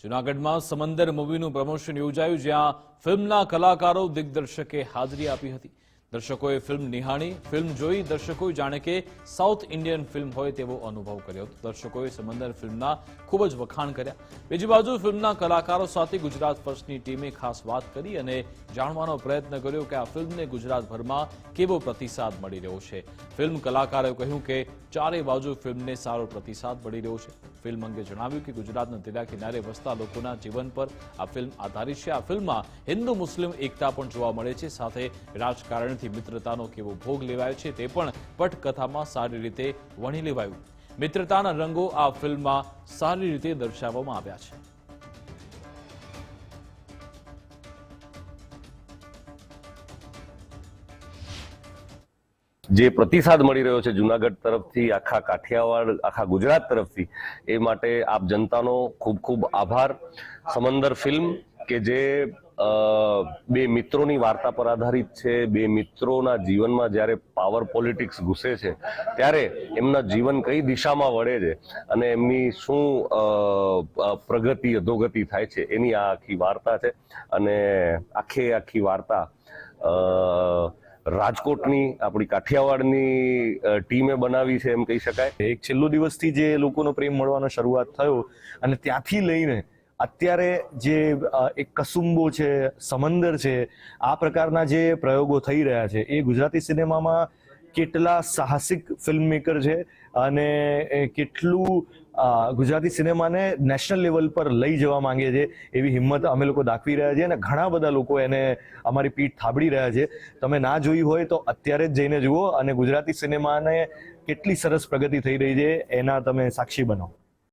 જૂનાગઢમાં સમંદર મૂવીનું પ્રમોશન યોજાયું જ્યાં ફિલ્મના કલાકારો દિગ્દર્શકે હાજરી આપી હતી. દર્શકોએ ફિલ્મ નિહાળી, ફિલ્મ જોઈ, દર્શકોએ જાણે કે સાઉથ ઇન્ડિયન ફિલ્મ હોય તેવો અનુભવ કર્યો હતો. દર્શકોએ સમંદર ફિલ્મના ખૂબ જ વખાણ કર્યા. બીજી બાજુ ફિલ્મના કલાકારો સાથે ગુજરાત ફર્સ્ટની ટીમે ખાસ વાત કરી અને જાણવાનો પ્રયત્ન કર્યો કે આ ફિલ્મને ગુજરાતભરમાં કેવો પ્રતિસાદ મળી રહ્યો છે. ફિલ્મ કલાકારોએ કહ્યું કે ચારે બાજુ ફિલ્મને સારો પ્રતિસાદ મળી રહ્યો છે. ફિલ્મ અંગે જણાવ્યું કે ગુજરાતના દરિયા કિનારે વસતા લોકોના જીવન પર આ ફિલ્મ આધારિત છે. આ ફિલ્મમાં હિન્દુ મુસ્લિમ એકતા પણ જોવા મળે છે. સાથે રાજકારણથી મિત્રતાનો કેવો ભોગ લેવાયો છે તે પણ પટકથામાં સારી રીતે વણી લેવાયું. મિત્રતાના રંગો આ ફિલ્મમાં સારી રીતે દર્શાવવામાં આવ્યા છે. જે પ્રતિસાદ મળી રહ્યો છે જુનાગઢ તરફથી, આખા કાઠિયાવાડ, આખા ગુજરાત તરફથી, એ માટે આપ જનતાનો ખૂબ ખૂબ આભાર. સમંદર ફિલ્મ કે જે બે મિત્રોની વાર્તા પર આધારિત છે, બે મિત્રોના જીવનમાં જ્યારે પાવર પોલિટિક્સ ઘૂસે છે, ત્યારે એમના જીવન કઈ દિશામાં વળે છે અને એમની શું પ્રગતિ, અધોગતિ થાય છે, એની આ આખી વાર્તા છે અને આખે આખી વાર્તા રાજકોટની આપણી કાઠિયાવાડની ટીમે બનાવી છે એમ કહી શકાય. એક છેલ્લો દિવસથી જે લોકોનો પ્રેમ મળવાનો શરૂઆત થયો અને ત્યાંથી લઈને અત્યારે જે એક કસુંબો છે, સમંદર છે, આ પ્રકારના જે પ્રયોગો થઈ રહ્યા છે, એ ગુજરાતી સિનેમામાં કેટલા સાહસિક ફિલ્મ મેકર છે અને કેટલું ગુજરાતી સિનેમાને નેશનલ લેવલ પર લઈ જવા માંગે છે એવી હિંમત અમે લોકો દાખવી રહ્યા છીએ અને ઘણા બધા લોકો એને અમારી પીઠ થાબડી રહ્યા છે. તમે ના જોઈ હોય તો અત્યારે જ જઈને જુઓ અને ગુજરાતી સિનેમાને કેટલી સરસ પ્રગતિ થઈ રહી છે એના તમે સાક્ષી બનો.